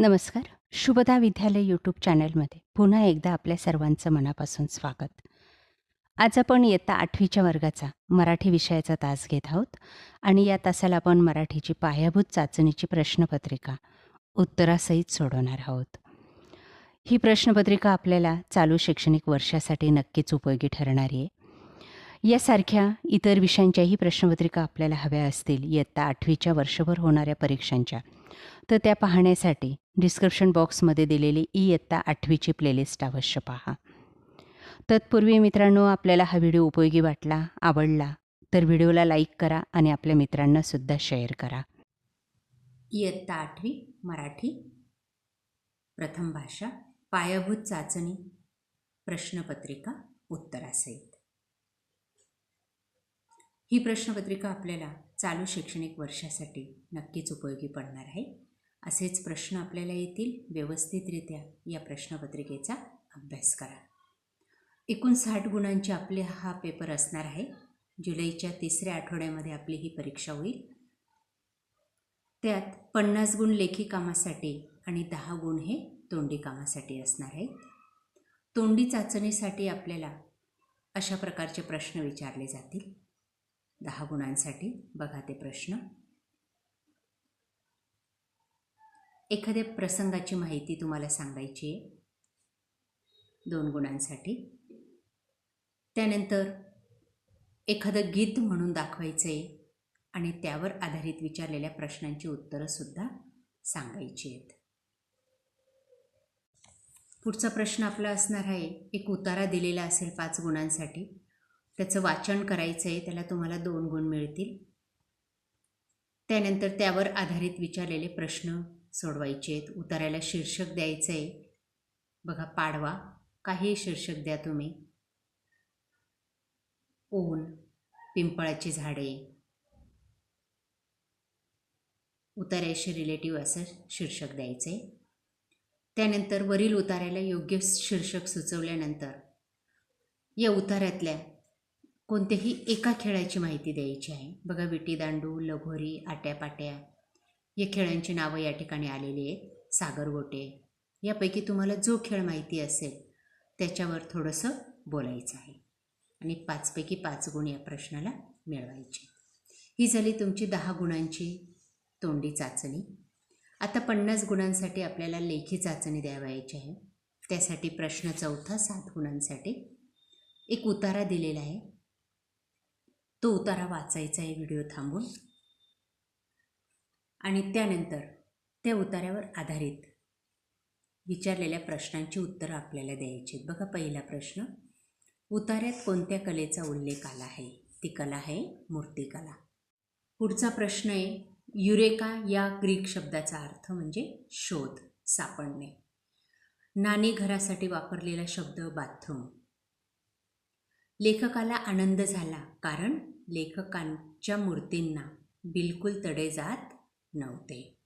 नमस्कार. शुभदा विद्यालय यूट्यूब चॅनलमध्ये पुन्हा एकदा आपल्या सर्वांचं मनापासून स्वागत. आज आपण इयत्ता आठवीच्या वर्गाचा मराठी विषयाचा तास घेत आहोत आणि या तासाला आपण मराठीची पायाभूत चाचणीची प्रश्नपत्रिका उत्तरासहित सोडवणार आहोत. ही प्रश्नपत्रिका आपल्याला चालू शैक्षणिक वर्षासाठी नक्कीच उपयोगी ठरणारी आहे. यासारख्या इतर विषयांच्याही प्रश्नपत्रिका आपल्याला हव्या असतील इयत्ता आठवीच्या वर्षभर होणाऱ्या परीक्षांच्या. तर त्या पाहण्यासाठी डिस्क्रिप्शन बॉक्समध्ये दिलेली इयत्ता आठवीची प्लेलिस्ट अवश्य पहा. तत्पूर्वी मित्रांनो आपल्याला हा व्हिडिओ उपयोगी वाटला आवडला तर व्हिडिओला लाईक करा आणि आपल्या मित्रांनासुद्धा शेअर करा. इयत्ता आठवी मराठी प्रथम भाषा पायाभूत चाचणी प्रश्नपत्रिका उत्तरासहित. ही प्रश्नपत्रिका आपल्याला चालू शैक्षणिक वर्षासाठी नक्कीच उपयोगी पडणार आहे. असेच प्रश्न आपल्याला येतील. व्यवस्थितरित्या या प्रश्नपत्रिकेचा अभ्यास करा. एकूण साठ गुणांचे आपले हा पेपर असणार आहे. जुलैच्या तिसऱ्या आठवड्यामध्ये आपली ही परीक्षा होईल. त्यात पन्नास गुण लेखी कामासाठी आणि दहा गुण हे तोंडी कामासाठी असणार आहेत. तोंडी चाचणीसाठी आपल्याला अशा प्रकारचे प्रश्न विचारले जातील. दहा गुणांसाठी बघा ते प्रश्न. एखाद्या प्रसंगाची माहिती तुम्हाला सांगायची आहे? दोन गुणांसाठी. त्यानंतर एखादं गीत म्हणून दाखवायचं आहे आणि त्यावर आधारित विचारलेल्या प्रश्नांची उत्तरंसुद्धा सांगायची आहेत. पुढचा प्रश्न आपला असणार आहे एक उतारा दिलेला असेल पाच गुणांसाठी. त्याचं वाचन करायचं आहे त्याला तुम्हाला दोन गुण मिळतील. त्यानंतर त्यावर आधारित विचारलेले प्रश्न सोडवायचे आहेत. उतारायला शीर्षक द्यायचं आहे. बघा पाडवा. काही शीर्षक द्या तुम्ही. ऊन पिंपळाची झाडे. उतार्याशी रिलेटिव्ह असं शीर्षक द्यायचं आहे त्यानंतर वरील उतार्याला योग्य शीर्षक सुचवल्यानंतर या उतार्यातल्या कोणत्याही एका खेळाची माहिती द्यायची आहे. बघा विटीदांडू लगोरी आट्यापाट्या. या खेळांची नावं या ठिकाणी आलेली आहेत. सागरगोटे यापैकी तुम्हाला जो खेळ माहिती असेल त्याच्यावर थोडंसं बोलायचं आहे. आणि पाचपैकी पाच गुण या प्रश्नाला मिळवायचे. ही झाली तुमची दहा गुणांची तोंडी चाचणी. आता पन्नास गुणांसाठी आपल्याला लेखी चाचणी द्यावायची आहे. त्यासाठी प्रश्न चौथा सात गुणांसाठी एक उतारा दिलेला आहे. तो उतारा वाचायचा आहे व्हिडिओ थांबून. आणि त्यानंतर त्या उतार्यावर आधारित विचारलेल्या प्रश्नांची उत्तरं आपल्याला द्यायची आहेत. बघा पहिला प्रश्न उतार्यात कोणत्या कलेचा उल्लेख आला आहे? ती कला आहे मूर्तिकला. पुढचा प्रश्न आहे युरेका या ग्रीक शब्दाचा अर्थ म्हणजे शोध सापडणे. नाणी घरासाठी वापरलेला शब्द बाथरूम. लेखकाला आनंद झाला कारण लेखकांच्या मूर्तींना बिलकुल तडे जात नव्हते.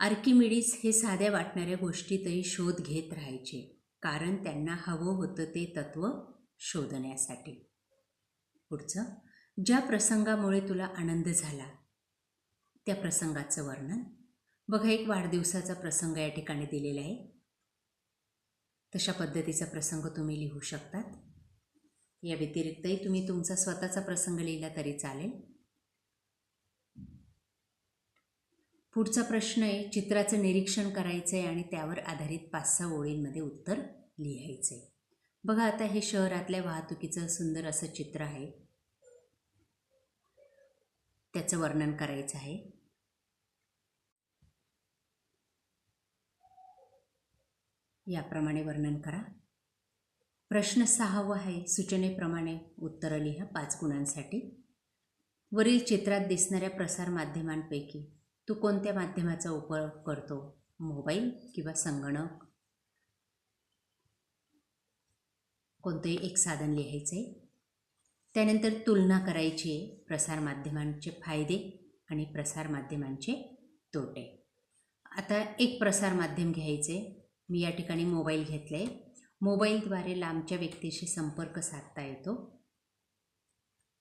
आर्किमिडीस हे साध्या वाटणाऱ्या गोष्टीतही शोध घेत राहायचे कारण त्यांना हवं होतं ते तत्त्व शोधण्यासाठी. पुढचं ज्या प्रसंगामुळे तुला आनंद झाला त्या प्रसंगाचं वर्णन? बघा एक वाढदिवसाचा प्रसंग या ठिकाणी दिलेला आहे. तशा पद्धतीचा प्रसंग तुम्ही लिहू शकतात. या व्यतिरिक्तही तुम्ही तुमचा स्वतःचा प्रसंग लिहिला तरी चालेल. पुढचा प्रश्न आहे चित्राचं निरीक्षण करायचं आहे आणि त्यावर आधारित पाच सहा ओळींमध्ये उत्तर लिहायचं आहे बघा आता हे शहरातल्या वाहतुकीचं सुंदर असं चित्र आहे. त्याचं वर्णन करायचं आहे. याप्रमाणे वर्णन करा. प्रश्न सहावा आहे सूचनेप्रमाणे उत्तरं लिहा पाच गुणांसाठी. वरील चित्रात दिसणाऱ्या प्रसारमाध्यमांपैकी तू कोणत्या माध्यमाचा उपयोग करतो? मोबाईल किंवा संगणक? कोणतंही एक साधन लिहायचं आहे त्यानंतर तुलना करायची आहे प्रसारमाध्यमांचे फायदे आणि प्रसारमाध्यमांचे तोटे. आता एक प्रसारमाध्यम घ्यायचे मी या ठिकाणी मोबाईल घेतला आहे मोबाईलद्वारे लांबच्या व्यक्तीशी संपर्क साधता येतो.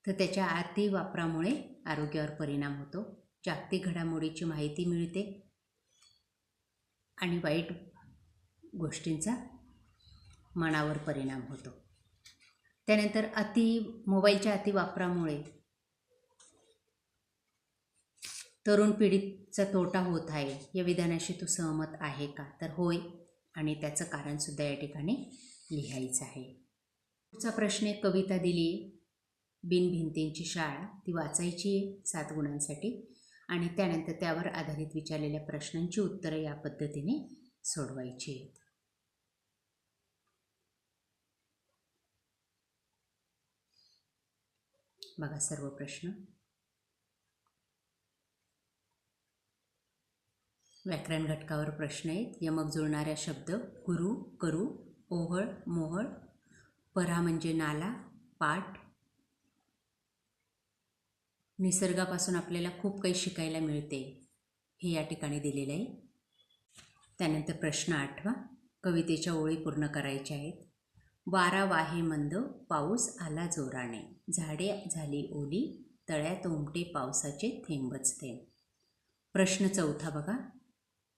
तर त्याच्या अति वापरामुळे आरोग्यावर परिणाम होतो. जागतिक घडामोडीची माहिती मिळते. आणि वाईट गोष्टींचा मनावर परिणाम होतो. त्यानंतर अति मोबाईलच्या अतिवापरामुळे तरुण पिढीचा तोटा होत आहे. या विधानाशी तू सहमत आहे का? तर होय. आणि त्याचं कारणसुद्धा या ठिकाणी लिहायचं आहे. पुढचा प्रश्न एक कविता दिली. बिनभिंतींची शाळा. ती वाचायची आहे सात गुणांसाठी. आणि त्यानंतर त्यावर आधारित विचारलेल्या प्रश्नांची उत्तरं या पद्धतीने सोडवायची आहेत. बघा सर्व प्रश्न. व्याकरण घटकावर प्रश्न आहेत. यमक जुळणाऱ्या शब्द गुरु करू ओहळ मोहळ परा म्हणजे नाला पाठ निसर्गापासून आपल्याला खूप काही शिकायला मिळते हे या ठिकाणी दिलेलं आहे. त्यानंतर प्रश्न आठवा. कवितेच्या ओळी पूर्ण करायच्या आहेत. वारा वाहे मंद पाऊस आला जोराने. झाडे झाली ओली तळ्यात उमटे पावसाचे थेंबच थेंब प्रश्न चौथा बघा.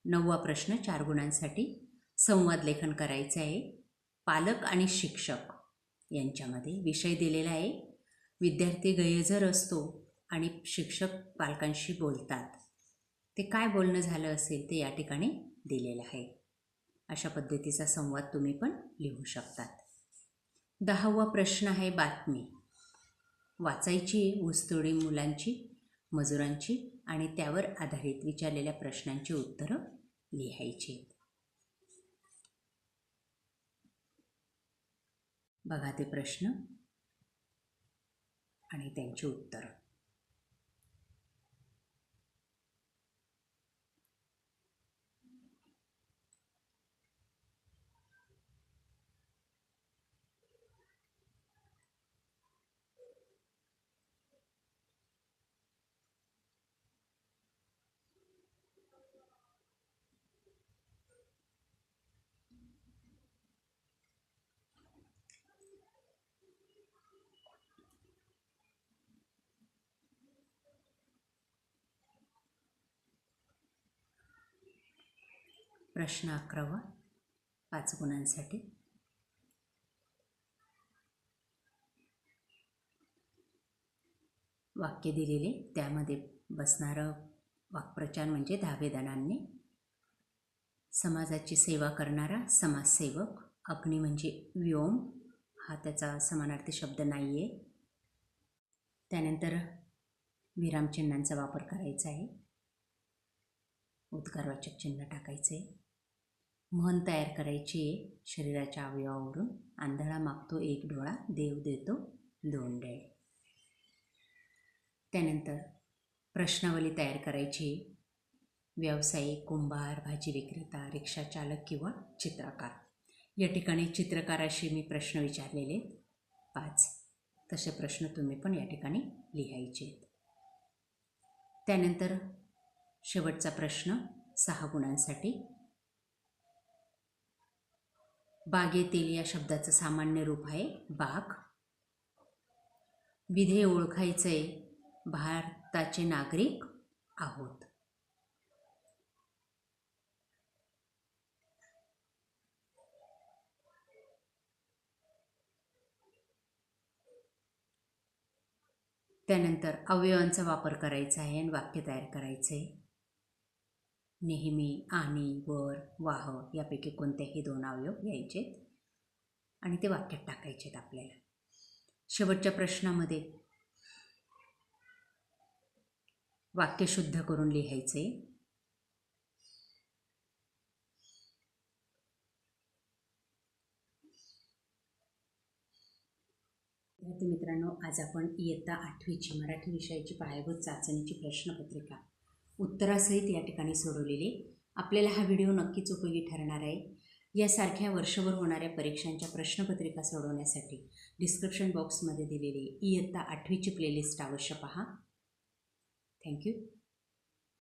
नववा प्रश्न चार गुणांसाठी संवाद लेखन करायचं आहे. पालक आणि शिक्षक यांच्यामध्ये विषय दिलेला आहे. विद्यार्थी गैरहजर असतो. आणि शिक्षक पालकांशी बोलतात. ते काय बोलणं झालं असेल ते या ठिकाणी दिलेलं आहे. अशा पद्धतीचा संवाद तुम्ही पण लिहू शकतात. दहावा प्रश्न आहे बातमी. वाचायची ऊसतोडी मुलांची मजुरांची आणि त्यावर आधारित विचारलेल्या प्रश्नांची उत्तरं लिहायची. बघा ते प्रश्न आणि त्यांची उत्तरं. प्रश्न अकरावा पाच गुणांसाठी. वाक्य दिलेले त्यामध्ये बसणारं वाक्प्रचार म्हणजे दहावेदानांनी समाजाची सेवा करणारा समाजसेवक अग्नी म्हणजे व्योम हा त्याचा समानार्थी शब्द नाही आहे त्यानंतर विरामचिन्हांचा वापर करायचा आहे. उद्गारवाचक चिन्ह टाकायचे. म्हण तयार करायची. आहे शरीराच्या अवयवावरून आंधळा मागतो एक डोळा देव देतो दोन डोळे त्यानंतर प्रश्नावली तयार करायची. व्यावसायिक कुंभार भाजी विक्रेता रिक्षा चालक किंवा चित्रकार. या ठिकाणी चित्रकाराशी मी प्रश्न विचारलेले पाच. तसे प्रश्न तुम्ही पण या ठिकाणी लिहायचे आहेत त्यानंतर शेवटचा प्रश्न सहा गुणांसाठी. बागेतील या शब्दाचं सामान्य रूप आहे बाग. विधेय ओळखायचे भारताचे नागरिक आहोत. त्यानंतर अवयवांचा वापर करायचा आहे आणि वाक्य तयार करायचं. आहे नेहमी आणि वर वाह यापैकी कोणत्याही दोन अवयव यायचेत आणि ते वाक्यात टाकायचे आहेत आपल्याला. शेवटच्या प्रश्नामध्ये वाक्य शुद्ध करून लिहायचे. विद्यार्थी मित्रांनो आज आपण इयत्ता आठवीची मराठी विषयाची पायाभूत चाचणीची प्रश्नपत्रिका उत्तरासहित या ठिकाणी सोडवलेली. आपल्याला हा व्हिडिओ नक्कीच उपयोगी ठरणार आहे. यासारख्या वर्षभर होणाऱ्या परीक्षांच्या प्रश्नपत्रिका सोडवण्यासाठी डिस्क्रिप्शन बॉक्समध्ये दिलेली इयत्ता आठवीची प्लेलिस्ट अवश्य पहा. थँक्यू